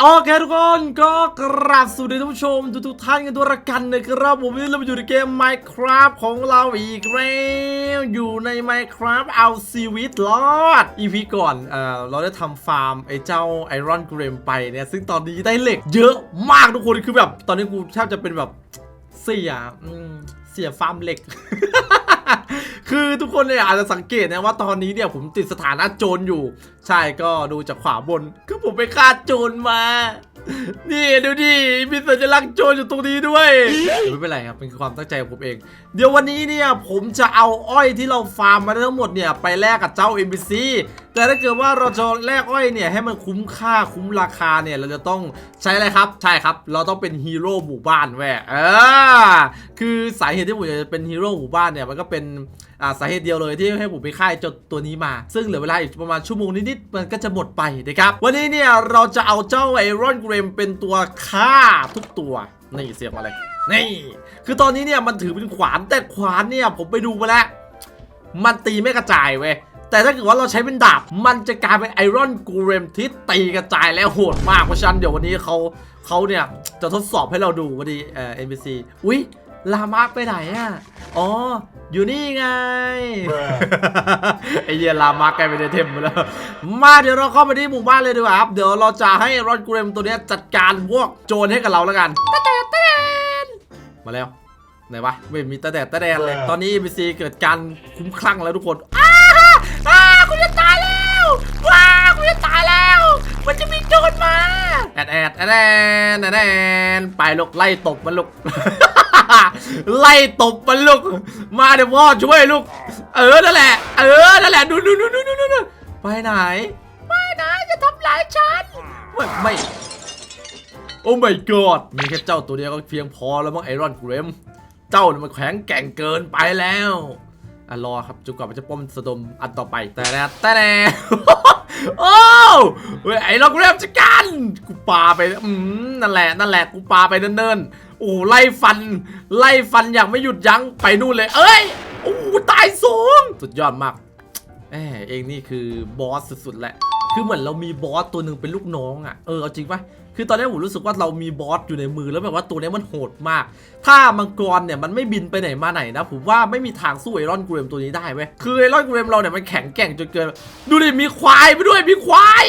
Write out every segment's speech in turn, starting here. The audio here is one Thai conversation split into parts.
โอเคทุกคนก็กราบสวัสดีท่านผู้ชมทุกๆท่านกันด้วยละกันนะครับผมวันนี้เราอยู่ในเกม Minecraft ของเราอีกแล้วอยู่ใน Minecraft เอาชีวิตรอด EP ก่อนเอ่อเราได้ทำฟาร์มไอ้เจ้าไอรอนเกรมไปเนี่ยซึ่งตอนนี้ได้เหล็กเยอะมากทุกคนคือแบบ ตอนนี้กูแทบจะเป็นแบบเสียอืม เสียฟาร์มเหล็ก คือทุกคนเนี่ยอาจจะสังเกตนะว่าตอนนี้เนี่ยผมติดสถานะโจรอยู่ ใช่ก็ดูจากขวาบน คือผมไปฆ่าโจรมา นี่ดูดิมีสัญลักษณ์โจรอยู่ตรงนี้ด้วยไม่เป็นไรครับเป็นความตั้งใจของผมเอง เดี๋ยววันนี้เนี่ยผมจะเอาอ้อยที่เราฟาร์มมาได้ทั้งหมดเนี่ยไปแลกกับเจ้า NPC แต่ถ้าเกิดว่าเราจะแลกอ้อยเนี่ยให้มันคุ้มค่าคุ้มราคาเนี่ยเราจะต้องใช้อะไรครับ ใช่ครับ เราต้องเป็นฮีโร่หมู่บ้านแว่เออคือสาเหตุที่ผมจะเป็นฮีโร่หมู่บ้านเนี่ยมันก็เป็นอ่าสาเหตุเดียวเลยที่ให้ผมไปค่ายจดตัวนี้มา ซึ่งเหลือเวลาอีกประมาณชั่วโมงนิดๆมันก็จะหมดไปนะครับ วันนี้เนี่ยเราจะเอาเจ้าไอรอนเกรมเป็นตัวฆ่าทุกตัว นี่เสียงมาเลยนี่คือตอนนี้เนี่ยมันถือเป็นขวานแต่ขวานเนี่ยผมไปดูมาแล้ว มันตีไม่กระจายเว้ยแต่ถ้าเกิดว่าเราใช้เป็นดาบ มันจะกลายเป็นไอรอนกูเรมที่ตีกระจายและโหดมากเพราะฉะนั้นเดี๋ยววันนี้เขาเขาเนี่ยจะทดสอบให้เราดูวันนี้เอ่อ NPC อุ๊ย ลามาไปไหนอะ อ๋อ อยู่นี่ไง ไอเหี้ยลามาใกลายเป็นไอเทมไปแล้ว มาเดี๋ยวเราเข้าไปที่หมู่บ้านเลยดีกว่าครับ เดี๋ยวเราจะให้รอนกูเรมตัวเนี้ยจัดการพวกโจรให้กับเราแล้วกันตะแดดตะแดดมาแล้ว ไหนวะ ไม่มีตะแดดตะแดดเลย ตอนนี้ NPC เกิดการคุ้มคลั่งแล้วทุกคนอ้าอ้ากูจะตายแล้วว้ากูจะตายแล้ว มันจะมีโจรมา แอดแอดแอดแอดแอดแอดไปลูกไล่ตบมันลูก ไล่ตบมันลูก มาเดี๋ยวพ่อช่วยลูก เออ นั่นแหละ เออ นั่นแหละ ดูดูดูดูดูดูไปไหน ไม่นะจะทำร้ายฉัน ไม่ไม่ โอ้ my god มีแค่เจ้าตัวเดียวก็เพียงพอแล้วมั้งไอรอนเกรม เจ้านี่มันแข็งแกร่งเกินไปแล้ว อะรอครับจนกว่ามันจะป้อมสะดมอันต่อไปแต่แน่แต่แน่โอ้เว้ยไอ้เรอนเกรมจัดการกูปาไปอืมนั่นแหละนั่นแหละกูปาไปเนิ่นๆโอ้ไล่ฟัน ไล่ฟันอย่างไม่หยุดยั้งไปนู่นเลย เอ้ยโอ้ตายสูงสุดยอดมากแหมเองนี่คือบอสสุดๆแหละ คือเหมือนเรามีบอสตัวหนึ่งเป็นลูกน้องอะ เออเอาจริงปะ คือตอนนี้ผมรู้สึกว่าเรามีบอสอยู่ในมือแล้วแบบว่าตัวนี้มันโหดมาก ถ้ามังกรเนี่ยมันไม่บินไปไหนมาไหนนะ ผมว่าไม่มีทางสู้ไอรอนกูเรมตัวนี้ได้เว้ยคือไอรอนกูเรมเราเนี่ยมันแข็งแกร่งจนเกิน ดูดิมีควายไปด้วยมีควาย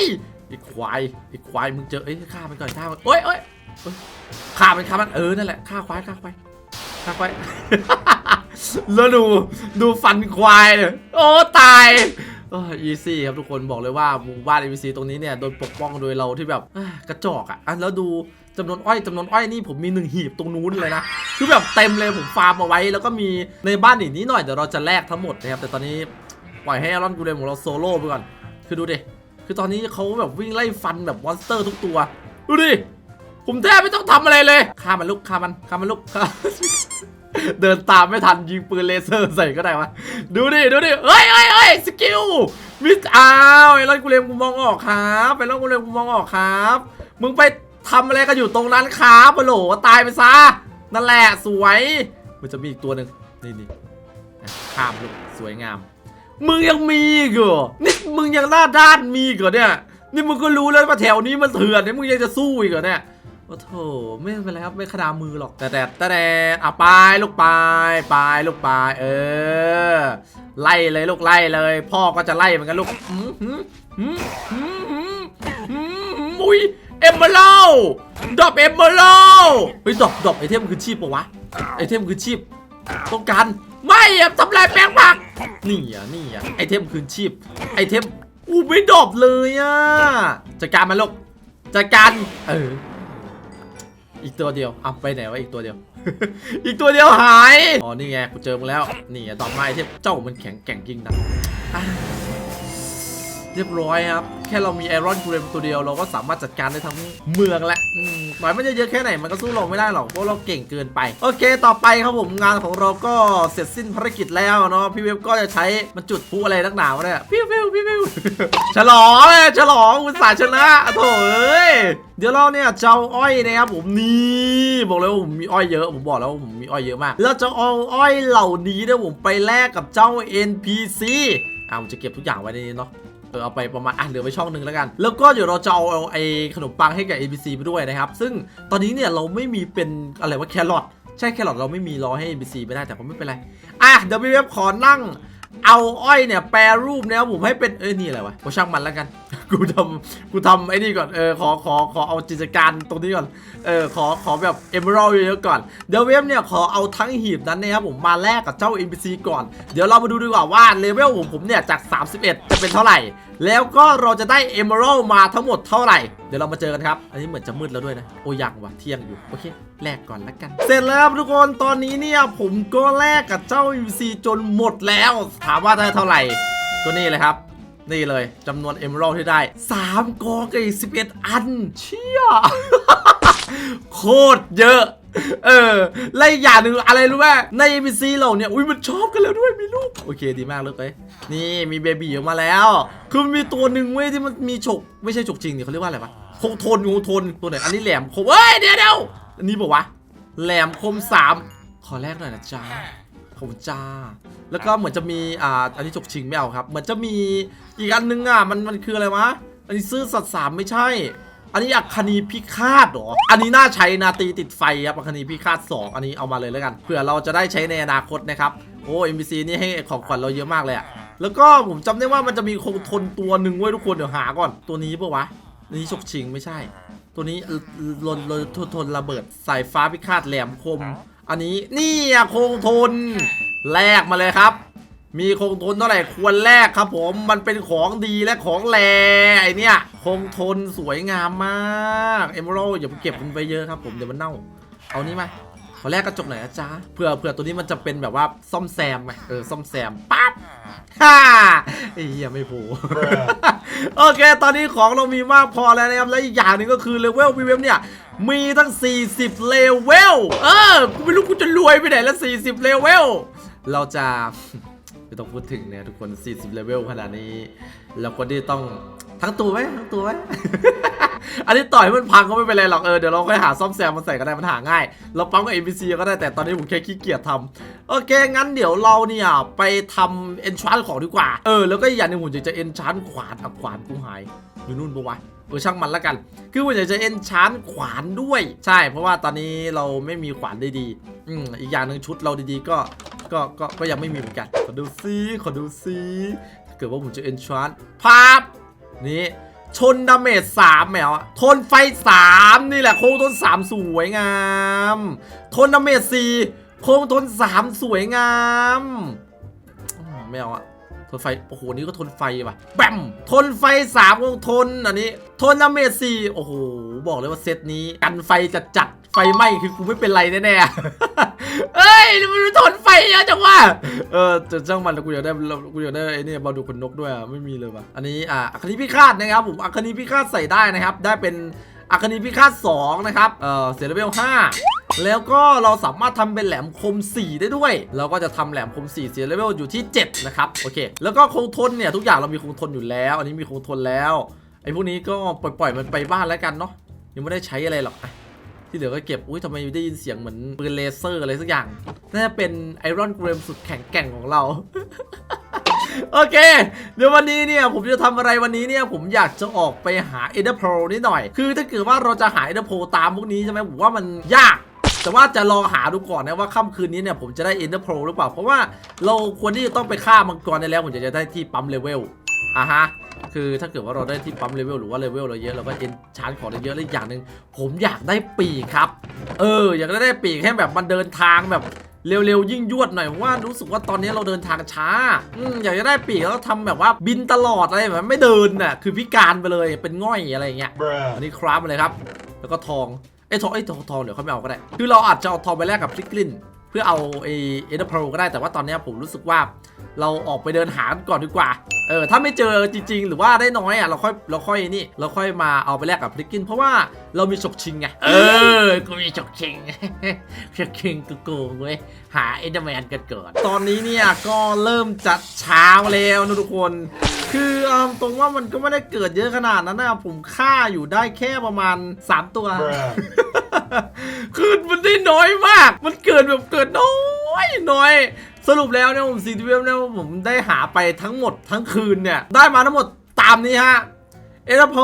ไอควายไอควายมึงเจอเอ้ยฆ่ามันก่อนฆ่ามันเอ้ยเอ้ยเอ้ยฆ่ามันฆ่ามันเออนั่นแหละฆ่าควายฆ่าควายฆ่าควายแล้วดูดูฟันควายเนี่ยโอ้ตาย เอออีซี่ครับทุกคนบอกเลยว่าหมู่บ้าน NPC ตรงนี้เนี่ยโดนปกป้องโดยเราที่แบบอ่ากระจอกอะอะแล้วดูจำนวนอ้อยจำนวนอ้อยนี่ผมมีหนึ่งหีบตรงนู้นเลยนะ คือแบบเต็มเลยผมฟาร์มเอาไว้ แล้วก็มีในบ้านอีกนิดหน่อยเดี๋ยวเราจะแลกทั้งหมดนะครับแต่ตอนนี้ปล่อยให้อารอนกูเรมของเราโซโล่ไปก่อน คือดูดิคือตอนนี้เขาแบบวิ่งไล่ฟันแบบมอนสเตอร์ทุกตัวดูดิผมแทบไม่ต้องทำอะไรเลยฆ่ามันลุกฆ่ามันฆ่ามันลุกฆ่า เดินตามไม่ทันยิงปืนเลเซอร์ใส่ก็ได้วะ ดูดิ ดูดิเอ้ยเอ้ยเอ้ยสกิล มิสอ้าวไอ้รอนกูเลมกูมองออกครับไอ้รอนกูเลมกูมองออกครับ มึงไปทำอะไรกันอยู่ตรงนั้นครับโหลตายไปซะ นั่นแหละสวย มันจะมีอีกตัวหนึ่งนี่นี่ข้ามลูกสวยงาม มึงยังมีเหรอนี่มึงยังหน้าด้านมีเหรอเนี่ย นี่มึงก็รู้แล้วว่าแถวนี้มันเถื่อนเนี่ยมึงยังจะสู้อีกเหรอเนี่ย โอ้โถไม่เป็นไรครับไม่ขนามือหรอกแต่แต่แต่แต่อะไปลูกไปไปลูกไปเออ ไล่เลยลูกไล่เลย พ่อก็จะไล่เหมือนกันลูกหืมหืมหืมหืมหืมหืมอุ้ยเอมเบลดอบเอมเบลเฮ้ยดอบดอบไอเทมคือชีพปะวะไอเทมคือชีพต้องการไม่อะทำลายแปลงผักนี่อะนี่อะไอเทมคืนชีพไอเทมอู้ไม่ดอบเลยอะจัดการมันลูกจัดการเออ อีกตัวเดียวเอาไปไหนวะอีกตัวเดียว อีกตัวเดียวหาย อ๋อ นี่ไง กูเจอมึงแล้ว นี่ไงดอกไม้ที่เจ้ามันแข็งแกร่งจริงนะ เรียบร้อยครับ แค่เรามีไอรอนกูเรมตัวเดียวเราก็สามารถจัดการได้ทั้งเมืองแล้วอืมหมายมันจะเยอะแค่ไหนมันก็สู้เราไม่ได้หรอกเพราะเราเก่งเกินไป โอเค ต่อไปครับผมงานของเราก็เสร็จสิ้นภารกิจแล้วเนาะพี่เว็บก็จะใช้มันจุดพลุอะไรนักหนาวเนี่ยพี่เว็บพี่เว็บฉลองเลยฉลองอุตส่าห์ชนะโถเอ้ยเดี๋ยวเราเนี่ยเจะเอาอ้อยนะครับผมนี่บอกเลยว่าผมมีอ้อยเยอะผมบอกแล้วว่าผมมีอ้อยเยอะมาก แล้วจะเอาอ้อยเหล่านี้เนี่ยผมไปแลกกับเจ้า NPC อะผมจะเก็บทุกอย่างไว้ในนี้เนาะ อเอาไปประมาณอะเหลือไปช่องหนึ่งแล้วกัน แล้วก็เดี๋ยวเราจะเอาไอ้ขนมปังให้กับ ABC ไปด้วยนะครับ ซึ่งตอนนี้เนี่ยเราไม่มีเป็นอะไรว่าแครอทใช่แครอทเราไม่มีรอให้ ABC ไม่ได้แต่ก็ไม่เป็นไร อะเดี๋ยวพี่เว็บขอนั่ง เอาอ้อยเนี่ยแปรรูปเนี่ยผมให้เป็นเอ้ยนี่อะไรวะกูช่างมันแล้วกัน กูทำกูทำไอ้นี่ก่อน เออ ขอ ขอ ขอเอาจิตรการตรงนี้ก่อน เออ ขอ ขอแบบเอเมอรัลเยอะๆก่อน เดี๋ยวเว็บเนี่ย ขอเอาทั้งหีบนั้นนะครับผมมาแลกกับเจ้า NPC ก่อน เดี๋ยวเรามาดูดีกว่าว่าเลเวลผมผมเนี่ยจาก 31 จะเป็นเท่าไหร่ แล้วก็เราจะได้เอเมอรัลมาทั้งหมดเท่าไหร่ เดี๋ยวเรามาเจอกันครับ อันนี้เหมือนจะมืดแล้วด้วยนะ โอ้ยังว่ะเที่ยงอยู่ โอเคแลกก่อนละกัน เสร็จแล้วครับทุกคน ตอนนี้เนี่ยผมก็แลกกับเจ้า UC จนหมดแล้ว ถามว่าได้เท่าไหร่ ก็นี่เลยครับ นี่เลยจำนวนเอเมอรัลที่ได้ 3กองกับอีก11 อัน เชี่ย โคตรเยอะ เออและอีกอย่างหนึ่งอะไรรู้ไหมใน ABC เราเนี่ย อุ้ยมันชอบกันแล้วด้วยมีลูก โอเคดีมากเลยไปนี่มีเบบีออกมาแล้ว คือมีตัวหนึ่งเว้ยที่มันมีฉก ไม่ใช่ฉกจริงเนี่ยเขาเรียกว่าอะไรวะคงทนคงทนตัวไหนอันนี้แหลมคมเอ้ยเดี๋ยวเดี๋ยวอันนี้บอกว่าแหลมคมสามขอแรกหน่อยนะจ๊ะ ขอบคุณจ้า แล้วก็เหมือนจะมีอ่าอันนี้ฉกชิงไม่เอาครับ เหมือนจะมีอีกอันนึงอะมันมันคืออะไรวะอันนี้ซื่อสัตย์สามไม่ใช่ อันนี้อัคคณีพิฆาตเหรอ อันนี้น่าใช้นาตีติดไฟครับอัคคณีพิฆาต 2 อันนี้เอามาเลยแล้วกันเผื่อเราจะได้ใช้ในอนาคตนะครับโอ้ NPC นี่ให้ของขวัญเราเยอะมากเลยอะแล้วก็ผมจำได้ว่ามันจะมีคงทนตัวหนึ่งไว้ยทุกคนเดี๋ยวหาก่อนตัวนี้ปะวะอันนี้ฉกชิงไม่ใช่ ตัวนี้เอ่อลนลนทนทนระเบิดสายฟ้าพิฆาตแหลมคม อันนี้นี่อะคงทนแลกมาเลยครับ มีคงทนเท่าไหร่ควรแลกครับ ผมมันเป็นของดีและของแรไอเนี่ยคงทนสวยงามมากเอม r ร l อย่าไปเก็บมันไปเยอะครับ ผมเดี๋ยวมันเน่า เอานี่มาข อแลกกระจกหน่อยนะจ๊ะเผื่อเผื่อตัวนี้มันจะเป็นแบบว่าซ่อมแซมไงเออซ่อมแซมปั๊บฮ่าไอ้เหี้ยไม่โผล่โอเค ตอนนี้ของเรามีมากพอแล้วนะครับ และอีกอย่างหนึ่งก็คือเลเวลวีเวมเนี่ยมีทั้ง 40 เลเวล เออ กูไม่รู้กูจะรวยไปไหนละ 40 เลเวล เราจะไม่ต้องพูดถึงเนี่ยทุกคน 40 เลเวลขนาดนี้ เราก็ได้ต้องทั้งตัวไหมทั้งตัวไหม อันนี้ต่อยมันพังก็ไม่เป็นไรหรอกเออเดี๋ยวเราค่อยหาซ่อมแซมมาใส่ก็ได้มันหาง่าย เราปั๊มกับ NPC ก็ได้แต่ตอนนี้ผมแค่ขี้เกียจทำโอเค งั้นเดี๋ยวเราเนี่ยไปทำเอนชานของดีกว่า เออแล้วก็อย่างหนึงผมอยากจะเอนชานขวานอะขวานกูหายอยู่นู่นปะวะเออช่างมันละกัน คือผมอยากจะเอนชานขวานด้วย ใช่ เพราะว่าตอนนี้เราไม่มีขวานได้ดีอืมอีกอย่างหนึ่งชุดเราดีๆก็ก็ก็ก็ยังไม่มีเหมือนกัน ขอดูซิขอดูซิถ้าเกิดว่าผมจะเอนชานภาพนี่ ชนดาเมจสามแมวอะทนไฟสามนี่แหละโค้งทนสามสวยงาม ทนดาเมจสี่โค้งทนสามสวยงามอืมไม่เอาอะทนไฟ โอ้โห นี่ก็ทนไฟว่ะแบมทนไฟสามคงทนอันนี้ ทนดาเมจสี่โอ้โห บอกเลยว่าเซตนี้ กันไฟจัดจัดไฟไหม้คือกูไม่เป็นไรแน่ๆ เอ้ยมันทนไฟเยอะจังวะเออจะจ้างมันแล้วกูอยากได้กูอยากได้ไอ้นี่บอลดูคนนกด้วยอะไม่มีเลยว่ะอันนี้อะอัคนีพิฆาตนะครับผมอัคนีพิฆาตใส่ได้นะครับ ได้เป็นอัคนีพิฆาต2นะครับเออเสียเลเวล5แล้วก็เราสามารถทำเป็นแหลมคม 4 ได้ด้วย เราก็จะทำแหลมคม 4 เสียเลเวลอยู่ที่ 7 นะครับโอเค แล้วก็คงทนเนี่ยทุกอย่างเรามีคงทนอยู่แล้ว อันนี้มีคงทนแล้วไอ้พวกนี้ก็ปล่อยๆมันไปบ้านแล้วกันเนาะยังไม่ได้ใช้อะไรหรอกอ ที่เหลือก็เก็บ อุ้ยทำไมได้ยินเสียงเหมือนปืนเลเซอร์อะไรสักอย่าง น่าจะเป็นไอรอนเกรมสุดแข็งแกร่งของเรา โอเค เดี๋ยววันนี้เนี่ยผมจะทำอะไรวันนี้เนี่ยผมอยากจะออกไปหาเอเดอร์โปรนิดหน่อย คือถ้าเกิดว่าเราจะหาเอเดอร์โปรตามพวกนี้ใช่ไหมผมว่ามันยากแต่ว่าจะลองหาดูก่อนนะว่าค่ำคืนนี้เนี่ยผมจะได้เอเดอร์โปรหรือเปล่า เพราะว่าเราควรที่จะต้องไปฆ่ามังกรได้แล้ว ผมจะได้ที่ปั๊มเลเวล อะฮะคือถ้าเกิดว่าเราได้ที่ปั๊มเลเวลหรือว่าเลเวลเราเยอะเราก็เอ็นชาร์จของได้เยอะและอีกอย่างหนึ่งผมอยากได้ปีกครับ เออ อยากได้ปีกให้แบบมันเดินทางแบบเร็วๆยิ่งยวดหน่อยเพราะว่ารู้สึกว่าตอนนี้เราเดินทางช้าอืมอยากจะได้ปีกแล้วทำแบบว่าบินตลอดอะไรแบบนั้นไม่เดินน่ะคือพิการไปเลยเป็นง่อยอะไรอย่างเงี้ย Bruh. อันนี้คราฟมาเลยครับ แล้วก็ทองเอ้ยทองเอ้ยทองทองเดี๋ยวเขาไม่เอาก็ได้ คือเราอาจจะเอาทองไปแลกกับพริกลินเพื่อเอาเอเอเดอร์โปรก็ได้แต่ว่าตอนเนี้ยผมรู้สึกว่าเราออกไปเดินหาก่อนดีกว่า เออถ้าไม่เจอจริง ๆ หรือว่าได้น้อยอะเราค่อยเราค่อยนี่เราค่อยมาเอาไปแลกกับพริกลิน เพราะว่าเรามีฉกชิงไง เออ กูมีฉกชิงฉกชิงกูโกงเว้ยหาเอเดอร์แมนกันเกิดตอนนี้เนี่ยก็เริ่มจัดเช้าแล้วนะทุกคน คือเอาตรงว่ามันก็ไม่ได้เกิดเยอะขนาดนั้นนะผมฆ่าอยู่ได้แค่ประมาณ 3 ตัว Bruh. คือมันได้น้อยมาก มันเกิดแบบเกิดน้อยน้อย สรุปแล้วเนี่ยผมซีทีเวเนี่ยผมได้หาไปทั้งหมดทั้งคืนเนี่ย ได้มาทั้งหมดตามนี้ฮะ เอเดโพ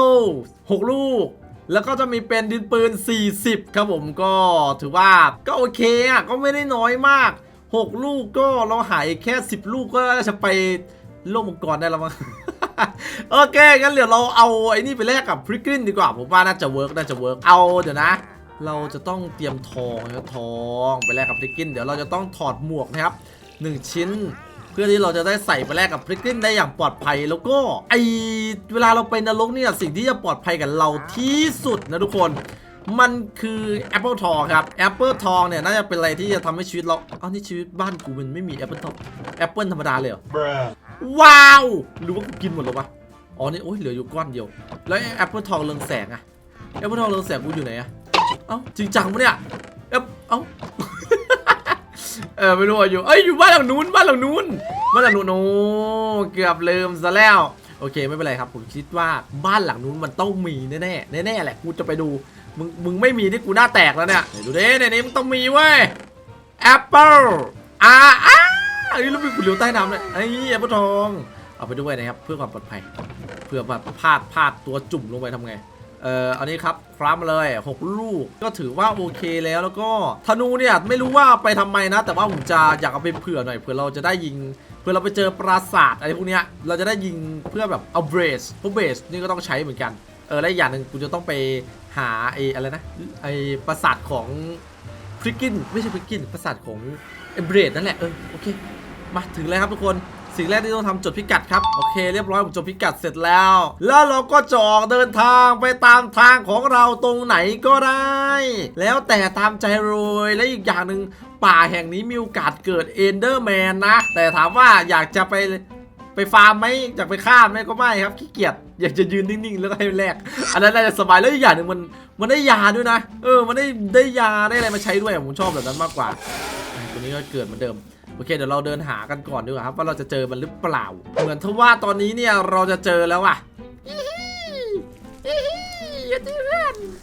หกลูกแล้วก็จะมีเป็นดินปืน 40 ครับผมก็ถือว่าก็โอเคอะก็ไม่ได้น้อยมาก 6 ลูกก็เราหายแค่ 10 ลูกก็จะไปโลกมังกรได้แล้วมั้งโอเคงั้นเดี๋ยวเราเอาไอ้นี่ไปแลกกับพริกลินดีกว่าผมว่าน่าจะเวิร์กน่าจะเวิร์กเอาเดี๋ยวนะ เราจะต้องเตรียมทองนะครับทองไปแลกกับพริกลิน เดี๋ยวเราจะต้องถอดหมวกนะครับหนึ่งชิ้น เพื่อที่เราจะได้ใส่ไปแลกกับพริกลินได้อย่างปลอดภัยแล้วก็ไอเวลาเราไปนรกเนี่ยสิ่งที่จะปลอดภัยกับเราที่สุดนะทุกคนมันคือแอปเปิลทองครับแอปเปิลทองเนี่ยน่าจะเป็นอะไรที่จะทำให้ชีวิตเราเอ้านี่ชีวิตบ้านกูมันไม่มีแอปเปิลทองแอปเปิลธรรมดาเลยเหรอ Bruh. ว้าวหรือว่ากูกินหมดแล้ววะอ๋อนี่โอ้ยเหลืออยู่ก้อนเดียว แล้วแอปเปิลทองเรืองแสงอะแอปเปิลทองเรืองแสงกูอยู่ไหนอะเอ้าจริงจังปะเนี่ยเอ้าเอ้าเออไม่รู้อะอยู่เอ้ยอยู่บ้านหลังนู้นบ้านหลังนู้นบ้านหลังนู้นโอ้เกือบลืมซะแล้วโอเคไม่เป็นไรครับผมคิดว่าบ้านหลังนู้นมันต้องมีแน่ๆแน่แหละกูจะไปดูมึงมึงไม่มีที่กูหน้าแตกแล้วเนี่ยดูดิในนี้มันต้องมีเว้ยแอปเปิลอ่าอ่าอันนี้ลูกพี่กูเหลียวใต้น้ำเลยไอ้แอปเปิลทองเอาไปด้วยนะครับเพื่อความปลอดภัยเพื่อแบบพลาดพลาดตัวจุ่มลงไปทำไง เอ่ออันนี้ครับคราฟมาเลย 6 ลูกก็ถือว่าโอเคแล้วแล้วก็ธนูเนี่ยไม่รู้ว่าไปทำไมนะ แต่ว่าผมจะอยากเอาไปเผื่อหน่อยเผื่อเราจะได้ยิงเผื่อเราไปเจอปราสาทอะไรพวกเนี้ยเราจะได้ยิงเพื่อแบบเอาเบรสพราะเบรสนี่ก็ต้องใช้เหมือนกันเออและอย่างหนึ่งกูจะต้องไปหาไอ้อะไรนะไอ้ปราสาทของฟริกกินไม่ใช่ฟริกกินปราสาทของไอ้เบรสนั่นแหละเออโอเคมาถึงแล้วครับทุกคน สิ่งแรกที่ต้องทำจดพิกัดครับ โอเคเรียบร้อยผมจดพิกัดเสร็จแล้ว แล้วเราก็จะออกเดินทางไปตามทางของเราตรงไหนก็ได้ แล้วแต่ตามใจรวยและอีกอย่างหนึ่งป่าแห่งนี้มีโอกาสเกิดเอนเดอร์แมนนะ แต่ถามว่าอยากจะไปไปฟาร์มไหมอยากไปฆ่าไหมก็ไม่ครับขี้เกียจอยากจะยืนนิ่งๆแล้วก็ให้แลกอันนั้นน่าจะสบายแล้วอีกอย่างหนึ่งมันมันได้ยาด้วยนะ เออ มันได้ได้ยาได้อะไรมาใช้ด้วยผมชอบแบบนั้นมากกว่าตัวนี้ก็เกิดเหมือนเดิม โอเคเดี๋ยวเราเดินหากันก่อนดีกว่าครับว่าเราจะเจอมันหรือเปล่า เหมือนทว่าตอนนี้เนี่ยเราจะเจอแล้วอะ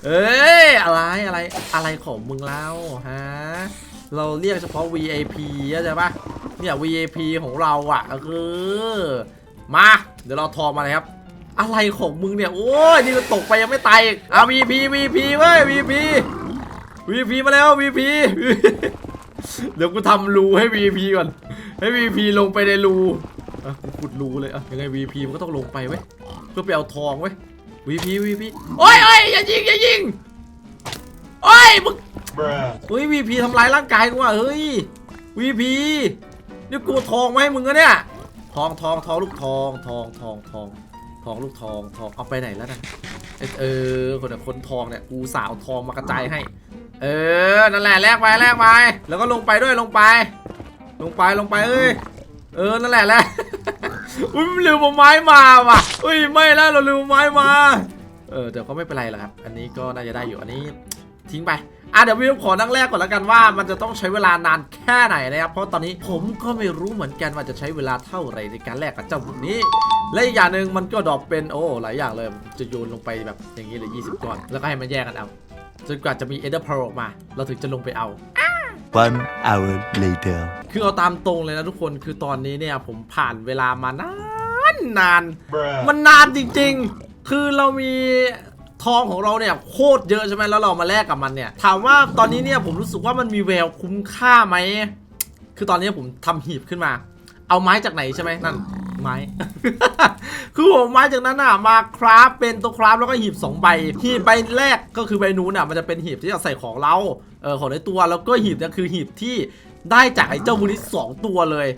เอ้ยอะไรอะไรอะไรของมึงเล่าฮะเราเรียกเฉพาะ VIP เข้าใจปะเนี่ย VIP ของเราอะก็คือมาเดี๋ยวเราทอมาเลยครับ อะไรของมึงเนี่ย โอ้ยนี่ตกไปยังไม่ตายอีกอะ VP VP เว้ย VP VP มาแล้ว VP เดี๋ยวกูทำรูให้ VP ก่อน ให้ VP ลงไปในรูอะกูขุดรูเลยอะยังไง VP มันก็ต้องลงไปเว้ยเพื่อไปเอาทองเว้ย VP VP โอ้ยโอ้ยอย่ายิงอย่ายิงโอ้ยมึง Bruh. เฮ้ย VP ทำร้ายร่างกายกูอะเฮ้ย VP นี่กูเอาทองมาให้มึงอะเนี่ยทองทองทองลูกทองทองทองทองทองลูกทองทองเอาไปไหนแล้วนะ เออคนแต่คนทองเนี่ยกูสาวทองมากระจายให้ เออนั่นแหละแลกไปแลกไปแล้วก็ลงไปด้วยลงไป ลงไปลงไปเอ้ยเออนั่นแหละแหละอุ้ยลืมไม้มาว่ะอุ้ยไม่แล้วเราลืมไม้มาเออเดี๋ยวก็ไม่เป็นไรหรอกครับ อันนี้ก็น่าจะได้อยู่อันนี้ทิ้งไปอะเดี๋ยววิวขอนั่งแรกก่อนแล้วกันว่า มันจะต้องใช้เวลานานแค่ไหนนะครับเพราะตอนนี้ผมก็ไม่รู้เหมือนกันว่าจะใช้เวลาเท่าไหร่ในการแลกกับเจ้าพวกนี้ และอีกอย่างหนึ่งมันก็ดรอปเป็นโอ้หลายอย่างเลยผมจะโยนลงไปแบบอย่างนี้เลย20 ก้อน แล้วก็ให้มันแยกกันเอาจนกว่าจะมีเอเดอร์พอออกมา เราถึงจะลงไปเอา One hour later. คือเอาตามตรงเลยนะทุกคนคือตอนนี้เนี่ยผมผ่านเวลามานานนาน Bruh. มันนานจริงๆ คือเรามีทองของเราเนี่ยโคตรเยอะใช่ไหมแล้วเรามาแลกกับมันเนี่ยถามว่าตอนนี้เนี่ยผมรู้สึกว่ามันมีแววคุ้มค่าไหม คือตอนนี้ผมทำหีบขึ้นมา เอาไม้จากไหนใช่ไหมนั่น ไม้ คือผมเอาไม้จากนั้นอะมาคราฟเป็นตัวคราฟแล้วก็หีบสองใบหีบใบแรกก็คือใบนู้นอะมันจะเป็นหีบที่จะใส่ของเราเออของในตัวแล้วก็หีบเนี่ยคือหีบที่ได้จากไอ้เจ้าบุริสสองตัวเลย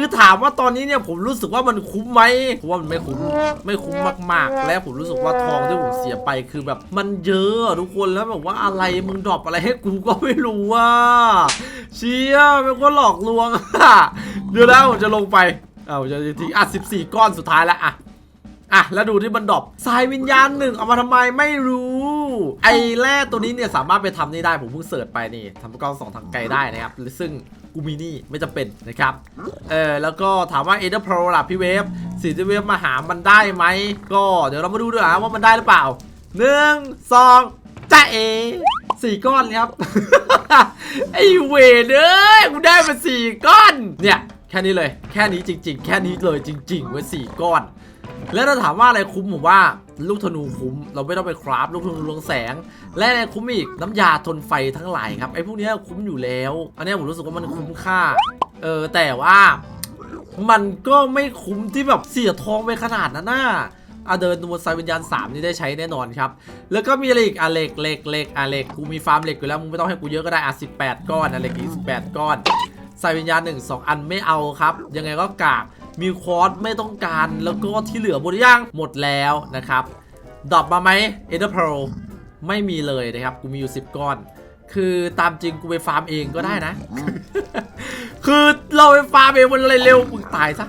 คือถามว่าตอนนี้เนี่ยผมรู้สึกว่ามันคุ้มไหมผมว่ามันไม่คุ้มไม่คุ้มมากๆ และผมรู้สึกว่าทองที่ผมเสียไปคือแบบมันเยอะทุกคนแล้วแบบว่าอะไรมึงดรอปอะไรให้กูก็ไม่รู้ว่าเชี่ยเป็นคนหลอกลวงอะเดี๋ยวแล้วผมจะลงไป เอาจะทิ้งอะ14ก้อนสุดท้ายแล้วอะอะแล้วดูที่มันดรอปสายวิญญาณหนึ่งเอามาทำไมไม่รู้ ไอ้แร่ตัวนี้เนี่ยสามารถไปทำนี่ได้ผมเพิ่งเสิร์ชไปนี่ทำกล้องสองทางไกลได้นะครับซึ่งกูมีนี่ไม่จำเป็นนะครับเออแล้วก็ถามว่าเอเดอร์โปรล่ะพี่เวฟสีที่เวฟมาหามันได้ไหมก็เดี๋ยวเรามาดูด้วยนะว่ามันได้หรือเปล่าหนึ่งสองจ้าเอสี่ก้อนครับไอเวเอ้ยกูได้มาสี่ก้อนเนี่ย แค่นี้เลย แค่นี้จริง ๆ แค่นี้เลยจริงๆเว้สี่ก้อน แล้วถ้าถามว่าอะไรคุ้มผมว่าลูกธนูคุ้ม เราไม่ต้องไปคราฟลูกธนูเรืองแสง และอะไรคุ้มอีกน้ำยาทนไฟทั้งหลายครับไอ้พวกนี้คุ้มอยู่แล้ว อันนี้ผมรู้สึกว่ามันคุ้มค่า เออแต่ว่ามันก็ไม่คุ้มที่แบบเสียทองไปขนาดนั้นน่ะอะเดินบนสายวิญญาณ 3 นี่ได้ใช้แน่นอนครับ แล้วก็มีอะไรอีกอะเหล็กเหล็กเหล็กอะเหล็กกูมีฟาร์มเหล็กอยู่แล้วมึงไม่ต้องให้กูเยอะก็ได้อะ18 ก้อนอะเหล็กอีก18 ก้อน ใสายวิญญาณ1 2อันไม่เอาครับ ยังไงก็กากมีคอร์สไม่ต้องการแล้วก็ที่เหลือหมดหรือยังหมดแล้วนะครับดรอปมาไหมเอเดอร์โปรไม่มีเลยนะครับ กูมีอยู่ 10 ก้อน คือตามจริงกูไปฟาร์มเองก็ได้นะ คือเราไปฟาร์มเองมันอะไรเร็วมึงตายซะ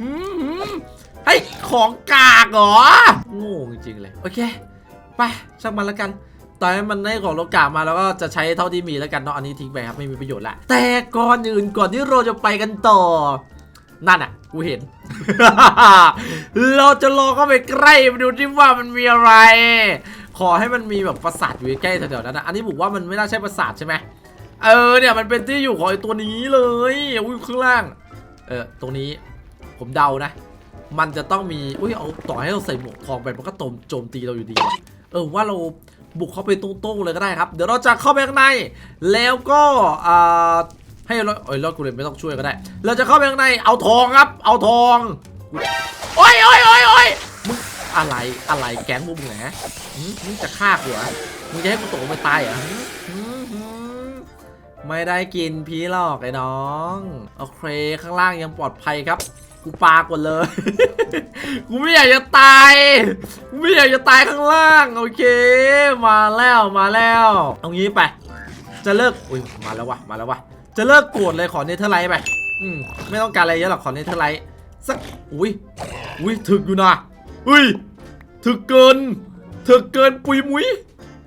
อืมเฮ้ยของกากเหรอโง่จริงๆเลย โอเค ไปช่างมันแล้วกัน ตอนนี้มันได้ของโลกามาแล้วก็จะใช้เท่าที่มีแล้วกันเนาะอันนี้ทิ้งไปครับไม่มีประโยชน์ละแต่ก่อนอื่นก่อนที่เราจะไปกันต่อ นั่นอะกูเห็น เราจะลองเข้าไปใกล้ไปดูที่ว่ามันมีอะไร ขอให้มันมีแบบปราสาทอยู่ใกล้แถวๆนั้นนะอันนี้ผมว่ามันไม่น่าใช่ปราสาทใช่ไหมเออเนี่ยมันเป็นที่อยู่ของไอ้ตัวนี้เลยอุ้ยข้างล่าง เออตรงนี้ผมเดานะ มันจะต้องมีอุ้ยเอาต่อให้เราใส่หมวกทองไปมันก็โจมโจมตีเราอยู่ดี เออว่าเรา บุกเข้าไปตรงๆเลยก็ได้ครับ เดี๋ยวเราจะเข้าไปข้างใน แล้วก็ให้ราเอ้ยรอดกูเลยไม่ต้องช่วยก็ได้ เราจะเข้าไปข้างใน เอาทองครับ เอาทอง โอ้ยโอ้ยโอ้ยโอ้ยมึงอะไรอะไรแก๊งพวกมึงเหรอฮะหืมมึงจะฆ่ากูเหรอมึงจะให้กูตกไปตายเหรอไม่ได้กินพีหรอกไอ้น้องโอเคข้างล่างยังปลอดภัยครับ กูปาก่อนเลย กูไม่อยากจะตาย กูไม่อยากจะตายข้างล่าง โอเค มาแล้วมาแล้วเอางี้ไป จะเลิกอุ้ยมาแล้ววะมาแล้ววะจะเลิกโกรธเลยขอเนเธอร์ไลท์ไปอืมไม่ต้องการอะไรเยอะหรอกขอเนเธอร์ไลท์สักอุ้ยอุ้ยถึกอยู่นะอุ้ยถึกเกินถึกเกินปุยมุย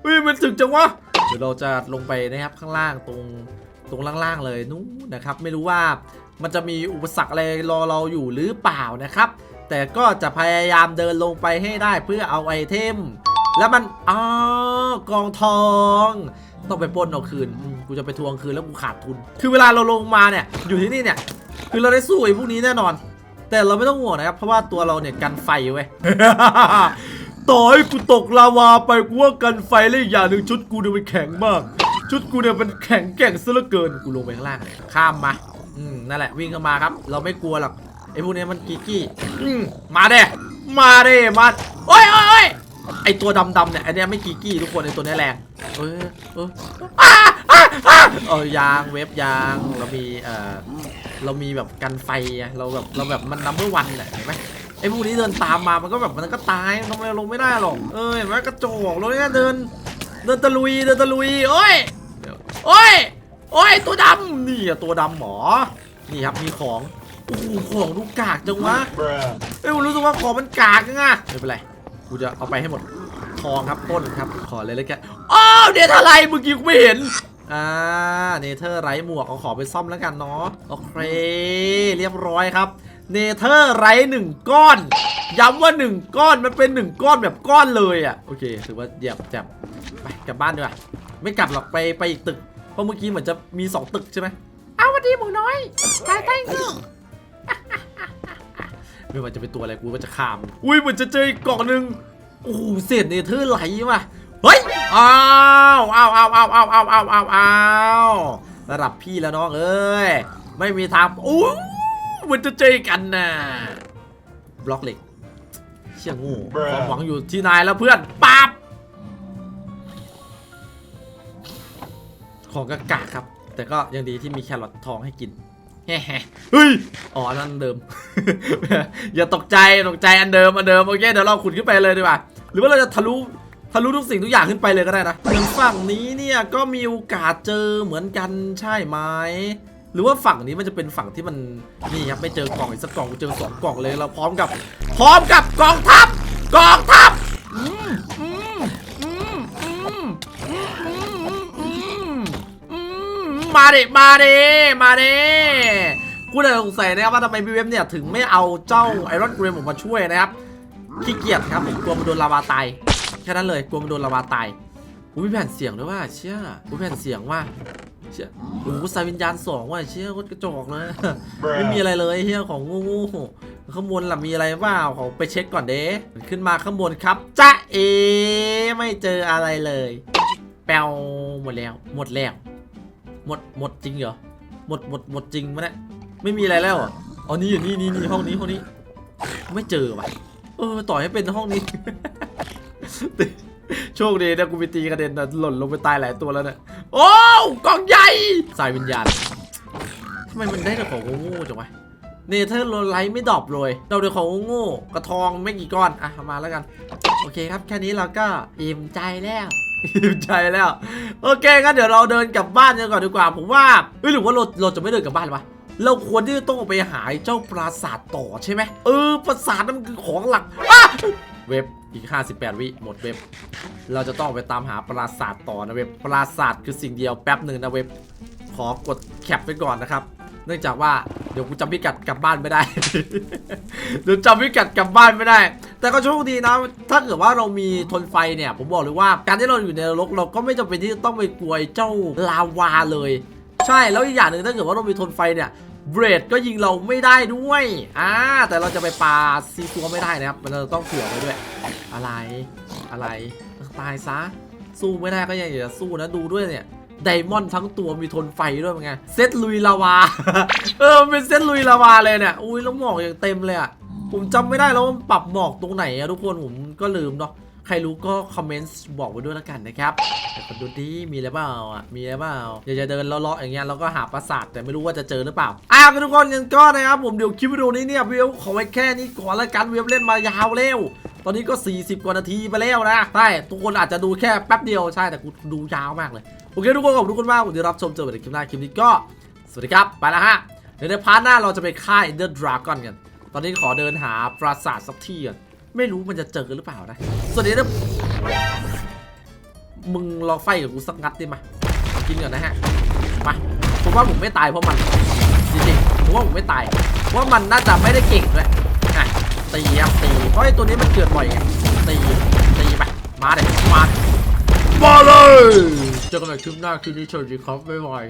อุ้ยมันถึกจังวะเดี๋ยวเราจะลงไปนะครับข้างล่างตรงตรงล่างๆเลยนู้นนะครับ ไม่รู้ว่ามันจะมีอุปสรรคอะไรรอเราอยู่หรือเปล่านะครับ แต่ก็จะพยายามเดินลงไปให้ได้เพื่อเอาไอเทม แล้วมันอ๋อกองทองต้องไปปล้นเอาคืนกูจะไปทวงคืนแล้วกูขาดทุน คือเวลาเราลงมาเนี่ย อยู่ที่นี่เนี่ย คือเราได้สู้ไอ้พวกนี้แน่นอน แต่เราไม่ต้องห่วงนะครับ เพราะว่าตัวเราเนี่ยกันไฟไว้ยต่อให้กูตกลาวาไปกูว่ากันไฟและอีกอย่างหนึ่งชุดกูเนี่ยมันแข็งมาก ชุดกูเนี่ยมันแข็งแกร่งซะเหลือเกินกูลงไปข้างล่าง ข้ามมา อืมนั่นแหละวิ่งเข้ามาครับ เราไม่กลัวหรอกไอ้พวกนี้มันกีกี้มาเด้มาเด้มาโอ้ยโอ้ยโอ้ย ไอตัวดำๆเนี่ยไอเนี้ยไม่กีกี้ทุกคนไอตัวเนี้ยแรงเออเอออ้าอ้าอ้าเออยางเว็บยางเรามีเอ่อเรามีแบบกันไฟอะเราแบบเราแบบมันนัมเบอร์วันแหละเห็นไหมไอ้พวกนี้เดินตามมามันก็แบบมันก็ตายมันทำอะไรลงไม่ได้หรอกเออเห็นไหมกระจกเราเนี่ยเดิน เดินตะลุยเดินตะลุยโอ้ยเดี๋ยวโอ้ยโอ้ยตัวดำนี่อะตัวดำหมอนี่ครับมีของโอ้โหของดูกากจังวะเอ้ยผมรู้สึกว่าของมันกากจังอะไม่เป็นไร กูจะเอาไปให้หมดทองครับปล้นครับ ขอเลยเลยแกอ้าวเดทอะไรเมื่อกี้กูไม่เห็นอ่าเนเธอร์ไรหมวกเอาขอไปซ่อมแล้วกันเนาะโอเค เรียบร้อยครับเนเธอร์ไรหนึ่งก้อน ย้ำว่าหนึ่งก้อนมันเป็นหนึ่งก้อนแบบก้อนเลยอะโอเคถือว่าเหยียบจับไปกลับบ้านดีกว่าไม่กลับหรอกไปไปอีกตึกเพราะเมื่อกี้เหมือนจะมีสองตึกใช่ไหมเอาวันดีหมูน้อยตายไปเถอะ ไม่ว่าจะเป็นตัวอะไรกูก็จะขาม อุ้ยเหมือนจะเจออีกกล่องหนึ่งโอ้โหเศษเนเธอร์ไหลว่ะเฮ้ยอ้าวอ้าวอ้าวอ้าวอ้าวอ้าวอ้าวอ้าวอ้าวระดับพี่แล้วน้องเอ้ยไม่มีทางอู้เหมือนจะเจอกันนะบล็อกเหล็กเชี่ยงูความหวังอยู่ที่นายแล้วเพื่อนปั๊บของกากครับ แต่ก็ยังดีที่มีแครอททองให้กิน แฮ่ๆเฮ้ย อ๋ออันนั่นเดิม อย่าตกใจ ตกใจอันเดิม อันเดิม โอเค เดี๋ยวเราขุดขึ้นไปเลยดีกว่า หรือว่าเราจะทะลุทะลุทุกสิ่งทุกอย่างขึ้นไปเลยก็ได้นะเหมือนฝั่งนี้เนี่ยก็มีโอกาสเจอเหมือนกันใช่ไหม หรือว่าฝั่งนี้มันจะเป็นฝั่งที่มัน นี่ครับไม่เจอกล่องอีกสักกล่องกูเจอสองกล่องเลย เราพร้อมกับ พร้อมกับกองทัพ กองทัพ อืม มมาดิมาดิมาดิกูเลยสงสัยนะครับว่าทำไมพี่เว็บเนี่ยถึงไม่เอาเจ้าไอรอนเกรมออกมาช่วยนะครับขี้เกียจครับผมกลัวมันโดนลาวาตายแค่นั้นเลยกลัวมันโดนลาวาตายอุ้ยมีแผ่นเสียงด้วยว่าเชี่ยอุ้ยแผ่นเสียงว่าเชี่ยโอ้โหสายวิญญาณสองว่ะเชี่ยโคตรกระจอกเลยไม่มีอะไรเลยเฮียของงูงูข้างบนล่ะมีอะไรเปล่าขอไปเช็คก่อนเด้ขึ้นมาข้างบนครับจ้าเอไม่เจออะไรเลย แปลวหมดแล้วหมดแล้ว หมดหมดจริงเหรอหมดหมดหมดจริงมะเนี่ยไม่มีอะไรแล้วอ๋อนี่อยู่นี่นี่นี่ห้องนี้ห้องนี้ ไม่เจอว่ะเออต่อให้เป็นห้องนี้ โชคดีนะกูไปตีกระเด็นนะหล่นลงไปตายหลายตัวแล้วเนี่ยโอ้กองใหญ่สายวิญญาณทำไมมันได้แต่ของโง่จังวะเนเธอร์โรไลท์ไม่ดรอปเลยเราเดี๋ยวของโง่กระทองไม่กี่ก้อน อะมาแล้วกัน โอเคครับ แค่นี้เราก็อิ่มใจแล้วอิ่มใจแล้ว โอเคงั้นเดี๋ยวเราเดินกลับบ้านกันก่อนดีกว่า ผมว่าเอ้ยหรือว่าเราเราจะไม่เดินกลับบ้านวะเราควรที่จะต้องไปหาเจ้าปราสาทต่อใช่ไหมเออปราสาทนั่นมันคือของหลักเว็บอีก 58 วิหมดเว็บ เราจะต้องไปตามหาปราสาทต่อนะเว็บปราสาทคือสิ่งเดียวแป๊บหนึ่งนะเว็บขอกดแคปไว้ก่อนนะครับ เนื่องจากว่าเดี๋ยวกูจำพิกัดกลับบ้านไม่ได้ เดี๋ยวจำพิกัดกลับบ้านไม่ได้ แต่ก็โชคดีนะ ถ้าเกิดว่าเรามีทนไฟเนี่ย ผมบอกเลยว่าการที่เราอยู่ในนรกเราก็ไม่จำเป็นที่จะต้องไปกลัวเจ้าลาวาเลย ใช่แล้วอีกอย่างหนึ่งถ้าเกิดว่าเรามีทนไฟเนี่ยเบรดก็ยิงเราไม่ได้ด้วยอ่าแต่เราจะไปปาซีซัวไม่ได้นะครับ มันจะต้องเผื่อไว้ด้วย อะไรอะไรตายซะ สู้ไม่ได้ก็ยังอยากจะสู้นะดูด้วยเนี่ยไดมอนด์ทั้งตัวมีทนไฟด้วยเป็นไงเซตลุยลาวา เออเป็นเซตลุยลาวาเลยเนี่ย อุ้ยแล้วหมอกอย่างเต็มเลยอะ ผมจำไม่ได้แล้วว่ามันปรับหมอกตรงไหนอะทุกคนผมก็ลืมเนาะใครรู้ก็คอมเมนต์บอกไว้ด้วยแล้วกันนะครับแต่คนดูดิมีอะไรเปล่าอะมีอะไรเปล่าอยากจะเดินเลาะๆอย่างเงี้ยแล้วก็หาปราสาทแต่ไม่รู้ว่าจะเจอหรือเปล่าอ้าวทุกคนกันก็นะครับผมเดี๋ยวคลิปวิดีโอนี้เนี่ยวิวขอไว้แค่นี้ก่อนละกันวิวเล่นมายาวเร็วตอนนี้ก็ 40 กว่านาทีไปแล้วนะใช่ทุกคนอาจจะดูแค่แป๊บเดียวใช่แต่กูดูยาวมากเลยโอเคทุกคนขอบคุณทุกคนมากที่รับชมเจอกันในคลิปหน้าคลิปนี้ก็สวัสดีครับไปแล้วฮะเดี๋ยวในพาร์ทหน้าเราจะไปฆ่า Ender Dragon กัน ตอนนี้ขอเดินหาปราสาทสักที่ก่อนไม่รู้มันจะเจอหรือเปล่านะสวัสดีนะมึงรอไฟกับกูสักงัดดิมากินก่อนนะฮะมาผมว่าผมไม่ตายเพราะมันจริงๆผมว่าผมไม่ตายเพราะว่ามันน่าจะไม่ได้เก่งด้วยอะตีครับตีเพราะไอ้ตัวนี้มันเกิดบ่อยไงตีตีไปมาเลยมามาเลยเจอกันใหม่คลิปหน้าคลิปนี้สวัสดีครับบ๊ายบาย